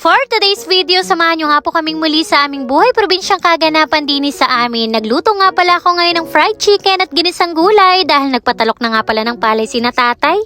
For today's video, samahan nyo nga po kaming muli sa aming buhay probinsyang kaganapan din sa amin. Nagluto nga pala ako ngayon ng fried chicken at ginisang gulay dahil nagpatalok na nga pala ng palay si na tatay.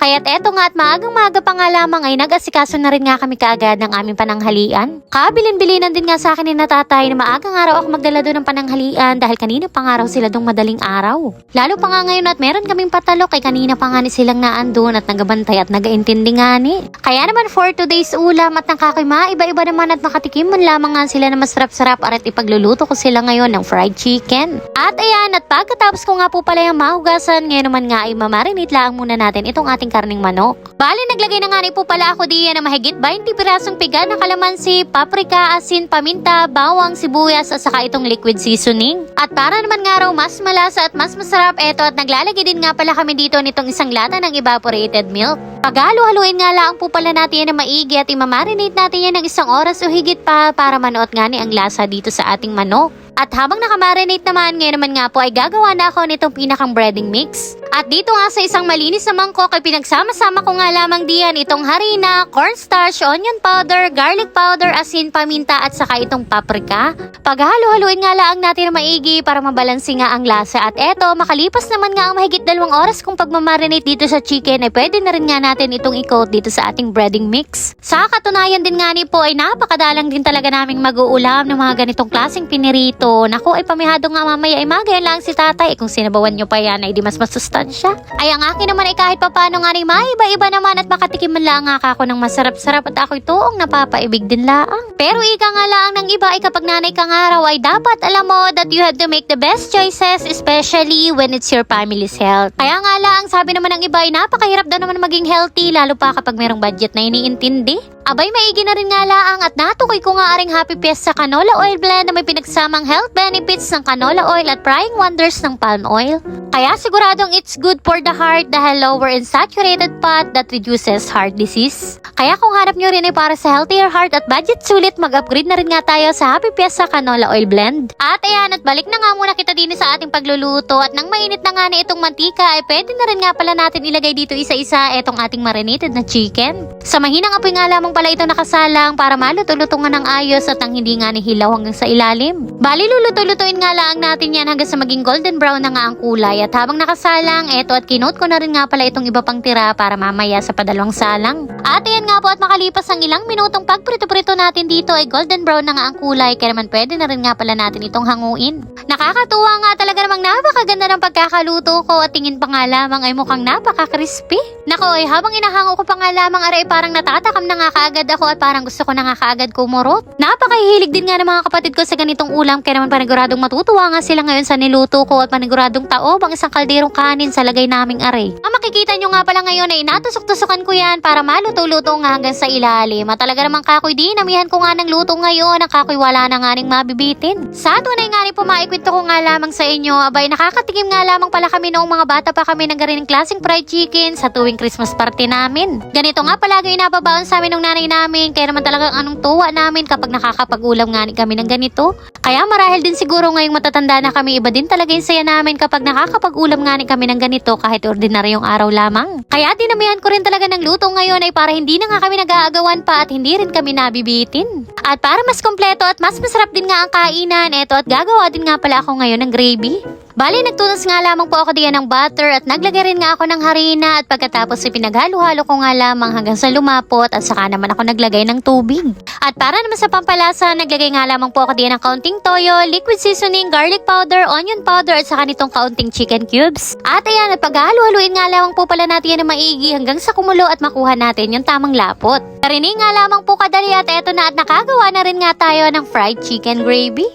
Kaya't eto nga at maagang maaga pa nga lamang ay nag-asikaso na rin nga kami kaagad ng aming pananghalian. Kabilin-bilinan din nga sa akin ni na tatay na maagang araw ako magdala doon ng pananghalian dahil kanina pa nga raw sila dong madaling araw. Lalo pa nga ngayon at meron kaming patalok ay kanina pa nga ni silang naandun at nagabantay at nagaintindi nga ni. Kaya naman for today's ulam at nakakoy iba-iba naman at makatikim man lamang nga sila na masarap-sarap at ipagluluto ko sila ngayon ng fried chicken. At ayan at pagkatapos ko nga po pala yung mahugasan, ngayon naman nga ay mamarinate lang muna natin itong ating karning manok. Bali, naglagay na nga rin po pala ako diyan na mahigit 20 pirasong piga na kalamansi, paprika, asin, paminta, bawang, sibuyas at saka itong liquid seasoning. At para naman nga raw mas malasa at mas masarap eto at naglalagay din nga pala kami dito nitong isang lata ng evaporated milk. Paghalo-haluin nga lang po pala natin yan na maigi at imamarinate natin yan ng isang oras o higit pa para manuot nga ni ang lasa dito sa ating manok. At habang nakamarinate naman, ngayon naman nga po ay gagawa na ako nitong pinakang breading mix. At dito nga sa isang malinis na mangkok ay pinagsama-sama ko nga lamang diyan itong harina, cornstarch, onion powder, garlic powder, asin, paminta at saka itong paprika. Paghalo-haluin nga lang natin na maigi para mabalansi nga ang lasa. At eto, makalipas naman nga ang mahigit dalawang oras kung pagmamarinate dito sa chicken ay pwede na rin nga natin itong i-coat dito sa ating breading mix. Sa katunayan din nga ni po ay napakadalang din talaga naming mag-uulam ng mga ganitong klaseng pinirito. Naku ay pamihado nga mamaya ay magayon lang si tatay. Eh, kung sinabawan nyo pa yan ay di mas masustansya. Ay ang akin naman ay kahit papano nga rin maiba-iba naman at makatikim man lang ako ng masarap-sarap at ako'y tuong napapaibig din laang. Pero ika nga lang ng iba ay kapag nanay kang araw ay dapat alam mo that you have to make the best choices especially when it's your family's health. Kaya nga lang sabi naman ng iba ay napakahirap daw naman maging healthy lalo pa kapag merong budget na iniintindi. Abay, maigi na rin nga laang at natukoy ko nga aring happy pies sa canola oil blend na may pinagsamang health benefits ng canola oil at prying wonders ng palm oil. Kaya siguradong it's good for the heart dahil lower in saturated fat that reduces heart disease. Kaya kung hanap nyo rin ay para sa healthier heart at budget sulit, mag-upgrade na rin nga tayo sa happy pies sa canola oil blend. At ayan, at balik na nga muna kita din sa ating pagluluto at nang mainit na nga na itong mantika ay pwede na rin nga pala natin ilagay dito isa-isa itong ating marinated na chicken. Sa mahinang apoy nga lamang pala ito nakasalang para maluto-luto nga ng ayos at ang hindi nga nihilaw hanggang sa ilalim. Bali luluto-lutuin nga lang natin yan hanggang sa maging golden brown na nga ang kulay at habang nakasalang, eto at kinote ko na rin nga pala itong iba pang tira para mamaya sa padalawang salang. At ayan nga po at makalipas ang ilang minutong pagprito-prito natin dito ay golden brown na nga ang kulay kaya naman pwede na rin nga pala natin itong hanguin. Nakakatuwa nga talaga namang napakaganda ng pagkakaluto ko at tingin pa nga lamang ay mukhang napaka-crispy. Nako ay habang inahango ko pa nga lamang aray parang natatakam na nga kaagad ako at parang gusto ko na nga kaagad kumurot. Napakahihilig din nga ng mga kapatid ko sa ganitong ulam kaya naman paniguradong matutuwa nga sila ngayon sa niluto ko at paniguradong taob ang isang kalderong kanin sa lagay naming aray. Ang makikita nyo nga pala ngayon ay natusok-tusukan ko yan para maluto-luto nga hanggang sa ilalim. At talaga namang kakoy din, namihan ko nga ng luto ngayon ang kakoy wala na nga mabibitin. Sa tunay nga rin po maikwento ko nga lamang sa inyo, abay nakakatikim nga lamang pala kami noong mga bata pa kami ng garing klaseng fried chicken sa tuwing Christmas party namin. Ganito nga palagi inababaon sa amin ng nanay namin, kaya naman talagang anong tuwa namin kapag nakakapag-ulam nga kami ng ganito. Kaya marahil din siguro ngayong matatanda na kami, iba din talaga yung saya namin kapag nakakapag-ulam nga kami ng ganito kahit ordinaryong araw lamang. Kaya dinamihan ko rin talaga ng luto ngayon ay para hindi na nga kami nag-aagawan pa at hindi rin kami nabibitin. At para mas kompleto at mas masarap din nga ang kainan, eto at gagawa din nga pala ako ngayon ng gravy. Bali, nagtunos nga lamang po ako diyan ng butter at naglagay rin nga ako ng harina at pagkatapos ay pinaghalo-halo ko nga lamang hanggang sa lumapot at saka naman ako naglagay ng tubig. At para naman sa pampalasa, naglagay nga lamang po ako diyan ng kaunting toyo, liquid seasoning, garlic powder, onion powder at saka nitong kaunting chicken cubes. At ayan, at paghalo-haluin nga lamang po pala natin yan ng maigi hanggang sa kumulo at makuha natin yung tamang lapot. Karinig nga lamang po kadali at eto na at nakagawa na rin nga tayo ng fried chicken gravy.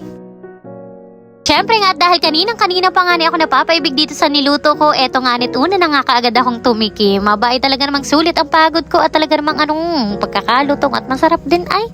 Siyempre nga dahil kaninang kanina pa nga ni ako napapaibig dito sa niluto ko, eto nga nit una na nga kaagad akong tumikim. Mabait talaga namang sulit ang pagod ko at talaga namang anong pagkakalutong at masarap din ay.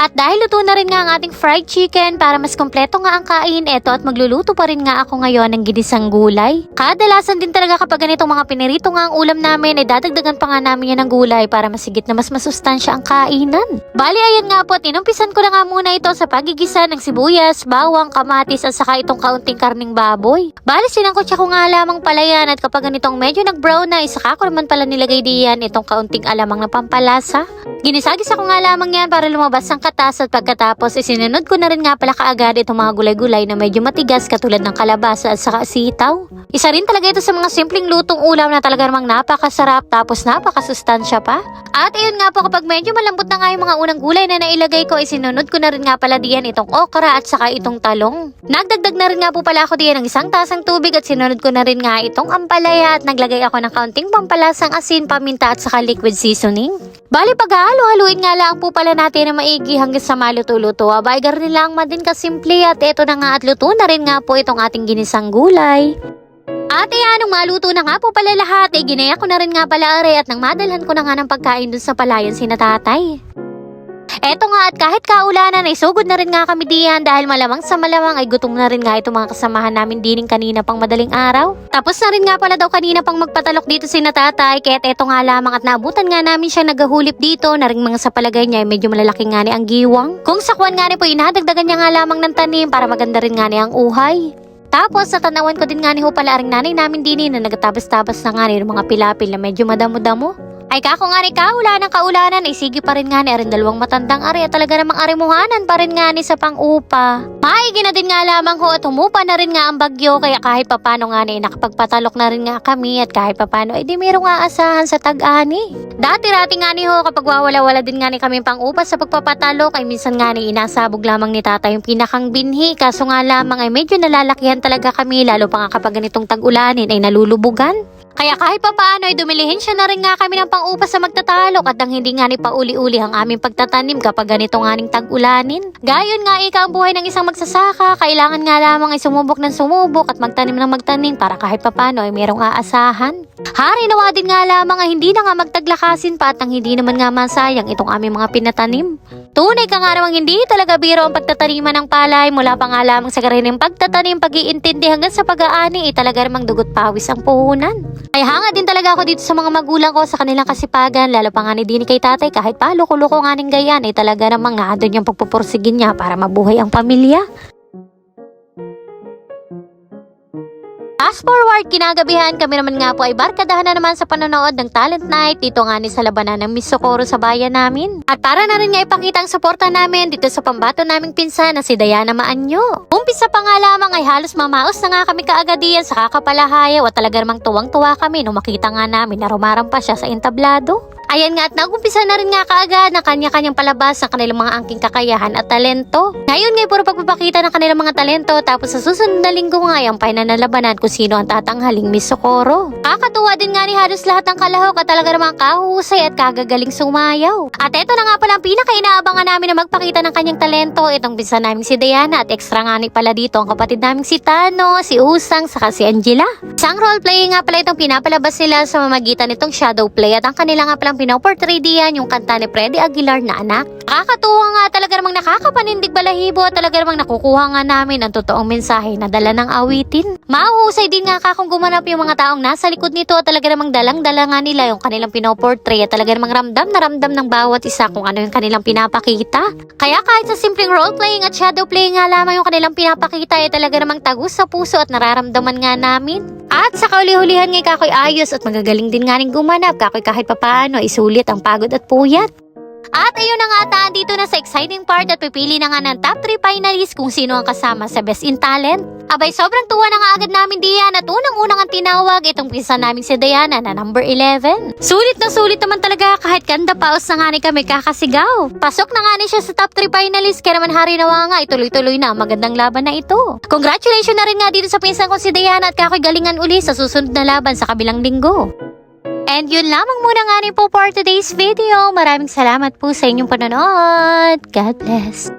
At dahil luto na rin nga ang ating fried chicken para mas kompleto nga ang kain, eto at magluluto pa rin nga ako ngayon ng ginisang gulay. Kadalasan din talaga kapag ganitong mga pinirito nga ang ulam namin ay dadagdagan pa nga namin yan ng gulay para masigit na mas masustansya ang kainan. Bali ayan nga po, tinumpisan ko na nga muna ito sa pagigisa ng sibuyas, bawang, kamatis at saka itong kaunting karning baboy. Bali sinangkotsa ko nga lamang pala yan at kapag ganitong medyo nag-brown na, isaka ko naman pala nilagay diyan itong kaunting alamang na pampalasa. Ginisagisa ko nga lamang yan para lumabas ang katas at pagkatapos isinunod ko na rin nga pala kaagad itong mga gulay-gulay na medyo matigas katulad ng kalabasa at saka sitaw. Isa rin talaga ito sa mga simpleng lutong ulam na talaga namang napakasarap tapos napakasustansya pa. At ayun nga po kapag medyo malambot na nga yung mga unang gulay na nailagay ko isinunod ko na rin nga pala diyan itong okra at saka itong talong. Nagdagdag na rin nga po pala ako diyan ng isang tasang tubig at sinunod ko na rin nga itong ampalaya at naglagay ako ng kaunting pampalasang asin, paminta at saka liquid seasoning. Bali pag halo-haluin nga lang po pala natin na maigi hanggang sa maluto-luto. Abay, garin lang man din kasimple at eto na nga at luto na rin nga po itong ating ginisang gulay. Ate, anong maluto na nga po pala lahat, eh ginaya ko na rin nga pala are at nang madalhan ko na nga ng pagkain dun sa palayan si natatay. Eto nga at kahit kaulanan ay sugod na rin nga kami diyan dahil malamang sa malamang ay gutom na rin nga itong mga kasamahan namin dining kanina pang madaling araw. Tapos na rin nga pala daw kanina pang magpatalok dito si natatay kaya't eto nga lamang at nabutan nga namin siya nagahulip dito na ring mga sa palagay niya ay medyo malalaki nga ni ang giwang. Kung sakwan nga ni po inadagdagan niya nga lamang ng tanim para maganda rin nga ni ang uhay. Tapos natanawan ko din nga ni ho pala aring nanay namin dini na nagtabas-tabas na nga ni mga pilapil na medyo madamo-damo. Ay kako nga ni kaula ng kaulanan ay sige pa rin nga ni aring dalawang matandang ari at talaga namang arimuhanan pa rin nga ni sa pang-upa. Maigi na din nga lamang ho at humupa na rin nga ang bagyo kaya kahit papano nga ni nakapagpatalok na rin nga kami at kahit papano ay di mayroong aasahan sa tag-ani. Dati-rati nga ni ho kapag wawala-wala din nga ni kami pang-upa sa pagpapatalok ay minsan nga ni inasabog lamang ni tata yung pinakang binhi kaso nga lamang ay medyo nalalakihan talaga kami lalo pa nga kapag ganitong tag-ulanin ay nalulubugan. Kaya kahit pa paano ay dumilihin siya na rin nga kami ng pang-upa sa magtatalok at nang hindi nga ni pauli-uli ang aming pagtatanim kapag ganito nga ning tag-ulanin. Gayon nga ika ang buhay ng isang magsasaka, kailangan nga lamang ay sumubok ng sumubok at magtanim ng magtanim para kahit pa paano ay merong aasahan. Hari nawa din nga lamang ay hindi na nga magtaglakasin pa at nang hindi naman nga masayang itong aming mga pinatanim. Tunay ka nga namang hindi talaga biro ang pagtataniman ng palay mula pa nga lamang sa karining pagtatanim, pag-iintindi hanggang sa pag-aani ay talaga namang dugot pawis ang puhunan. Ay hanga din talaga ako dito sa mga magulang ko sa kanilang kasipagan, lalo pa nga ni Dini kay tatay kahit pa loko-loko nga ning gayan ay talaga namang naandun yung pagpupursigin niya para mabuhay ang pamilya. Fast forward, kinagabihan kami naman nga po ay barkadahan na naman sa panonood ng talent night dito nga ni sa labanan ng Miss Socorro sa bayan namin. At para na rin nga ipakita ang suporta namin dito sa pambato naming pinsan na si Diana Maanyo. Umpisa pa nga lamang ay halos mamaos na nga kami kaagad diyan sa kakapalahayaw at talaga namang tuwang-tuwa kami nung makita nga namin na rumarampa siya sa entablado. Ayan nga at nagumpisa na rin nga kaagad ng kanya-kanyang palabas ng kanilang mga angking kakayahan at talento. Ngayon nga puro pagpapakita ng kanilang mga talento tapos sa susunod na linggo nga ang painanalabanan kung sino ang tatanghaling Miss Socorro. Kakatuwa din nga ni halos lahat ng kalahok at talaga namang kahusay at kagagaling sumayaw. At eto na nga pala ang pinaka-inaabangan namin na magpakita ng kanyang talento. Itong bisa namin si Diana at extra nga ni pala dito ang kapatid namin si Tano, si Usang, saka si Angela. Isang roleplay nga pala itong pinapalabas nila sa mamagitan nitong shadow play at ang kanila nga palang pinoportray diyan yung kanta ni Freddy Aguilar na anak. Kakatuwa nga talaga namang nakakapanindig balahibo at talaga namang nakukuha nga namin ang totoong mensahe na dala ng awitin. Mahuhusay din nga ka kung gumanap yung mga taong nasa likod nito at talaga namang dalang-dala nga nila yung kanilang pinoportray at talaga namang ramdam na ramdam ng bawat isa kung ano yung kanilang pinapakita. Kaya kahit sa simpleng role-playing at shadow playing nga lamang yung kanilang pinapakita ay talaga namang tagus sa puso at nararamdaman nga namin. At sa kauli-hulihan ngay kakoy ayos at magagaling din nga ning gumanap kakoy kahit papaano isulit ang pagod at puyat. At ayun na nga taan dito na sa exciting part at pipili na nga ng top 3 finalists kung sino ang kasama sa Best in Talent. Abay sobrang tuwa na nga agad namin diyan at unang-unang ang tinawag itong pinsan namin si Diana na number 11. Sulit na sulit naman talaga kahit kanda paos na nga ni kami kakasigaw. Pasok na nga ni siya sa top 3 finalists kaya naman hari nawa nga ituloy-tuloy na ang magandang laban na ito. Congratulations na rin nga dito sa pinsan ko si Diana at kakoy galingan uli sa susunod na laban sa kabilang linggo. And yun lamang muna nga rin po for today's video. Maraming salamat po sa inyong panonood. God bless.